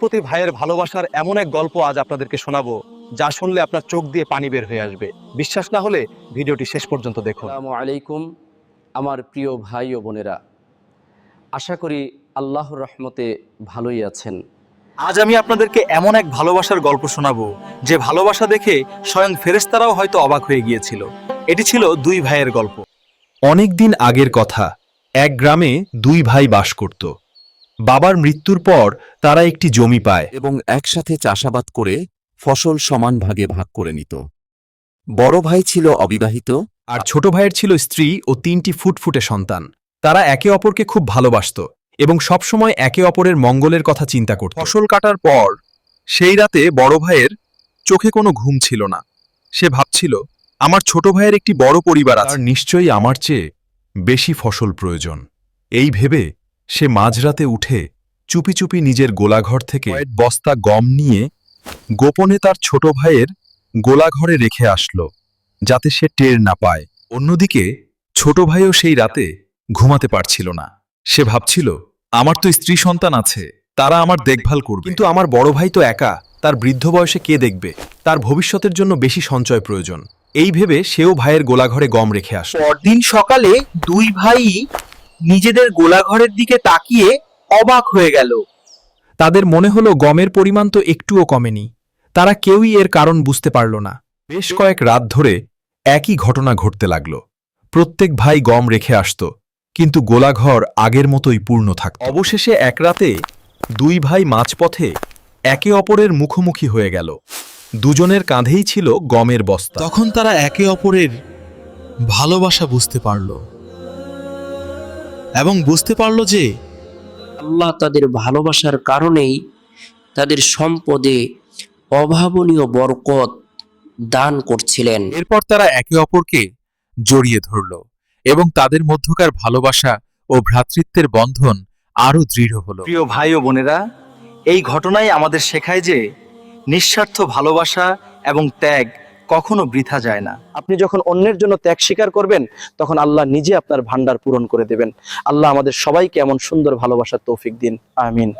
প্রতি ভাইয়ের ভালোবাসার এমন এক গল্প আজ আপনাদেরকে শোনাবো যা শুনলে আপনার চোখ দিয়ে পানি বের হয়ে আসবে। বিশ্বাস না হলে ভিডিওটি শেষ পর্যন্ত দেখুন। আসসালামু আলাইকুম আমার প্রিয় ভাই ও বোনেরা। আশা করি আল্লাহর রহমতে ভালোই আছেন। আজ আমি আপনাদেরকে এমন এক ভালোবাসার গল্প শোনাবো যে ভালোবাসা দেখে স্বয়ং ফেরেস্তারাও হয়তো অবাক হয়ে গিয়েছিল। এটি ছিল দুই ভাইয়ের গল্প। অনেক দিন আগের কথা এক গ্রামে দুই ভাই বাস করত। বাবার মৃত্যুর পর তারা একটি জমি পায়। এবং একসাথে চাষাবাদ করে ফসল সমান ভাগে ভাগ করে নিত। বড় ভাই ছিল অবিবাহিত। আর ছোট ভাইয়ের ছিল স্ত্রী ও তিনটি ফুটফুটে সন্তান। তারা একে অপরকে খুব ভালোবাসত এবং সবসময় একে অপরের মঙ্গলের কথা চিন্তা করত। ফসল কাটার পর সেই রাতে বড় ভাইয়ের চোখে কোনো ঘুম ছিল না। সে ভাবছিল আমার ছোট ভাইয়ের একটি বড় পরিবার আছে। আর নিশ্চয়ই আমার চেয়ে বেশি ফসল প্রয়োজন। এই ভেবে সে মাঝরাতে উঠে চুপি চুপি নিজের গোলাঘর থেকে বস্তা গম নিয়ে গোপনে তার ছোট ভাইয়ের গোলাঘরে রেখে আসলো যাতে সে টের না পায়। অন্যদিকে ছোট ভাইও সেই রাতে ঘুমাতে পারছিল না। সে ভাবছিল আমার তো স্ত্রী সন্তান আছে তারা আমার দেখভাল করবে। কিন্তু আমার বড় ভাই তো একা তার বৃদ্ধ বয়সে কে দেখবে? তার ভবিষ্যতের জন্য বেশি সঞ্চয় প্রয়োজন। এই ভেবে সেও ভাইয়ের গোলাঘরে গম রেখে আসে পরদিন সকালে দুই ভাই নিজেদের গোলাঘরের দিকে তাকিয়ে অবাক হয়ে গেল। তাদের মনে হলো গমের পরিমাণ তো একটুও কমেনি। তারা কেউই এর কারণ বুঝতে পারল না। বেশ কয়েক রাত ধরে একই ঘটনা ঘটতে লাগল। প্রত্যেক ভাই গম রেখে আসত কিন্তু গোলাঘর আগের মতোই পূর্ণ থাকত। অবশেষে এক রাতে দুই ভাই মাঝপথে একে অপরের মুখোমুখি হয়ে গেল। দুজনের কাঁধেই ছিল গমের বস্তা। তখন তারা একে অপরের ভালোবাসা বুঝতে পারল। এবং বুঝতে পারল যে আল্লাহ তাদের ভালোবাসার কারণেই তাদের সম্পদে অভাবনীয় বরকত দান করছিলেন। এরপর তারা একে অপরকে জড়িয়ে ধরল এবং তাদের মধ্যকার ভালোবাসা ও ভ্রাতৃত্বের বন্ধন আরও দৃঢ় হলো। প্রিয় ভাই ও বোনেরা এই ঘটনাই আমাদের শেখায় যে নিঃস্বার্থ ভালোবাসা এবং ত্যাগ কখনো বৃথা যায় না। আপনি যখন অন্যের জন্য ত্যাগ স্বীকার করবেন, তখন আল্লাহ নিজে আপনার ভান্ডার পূরণ করে দেবেন। আল্লাহ আমাদের সবাইকে এমন সুন্দর ভালোবাসার তৌফিক দিন। আমিন।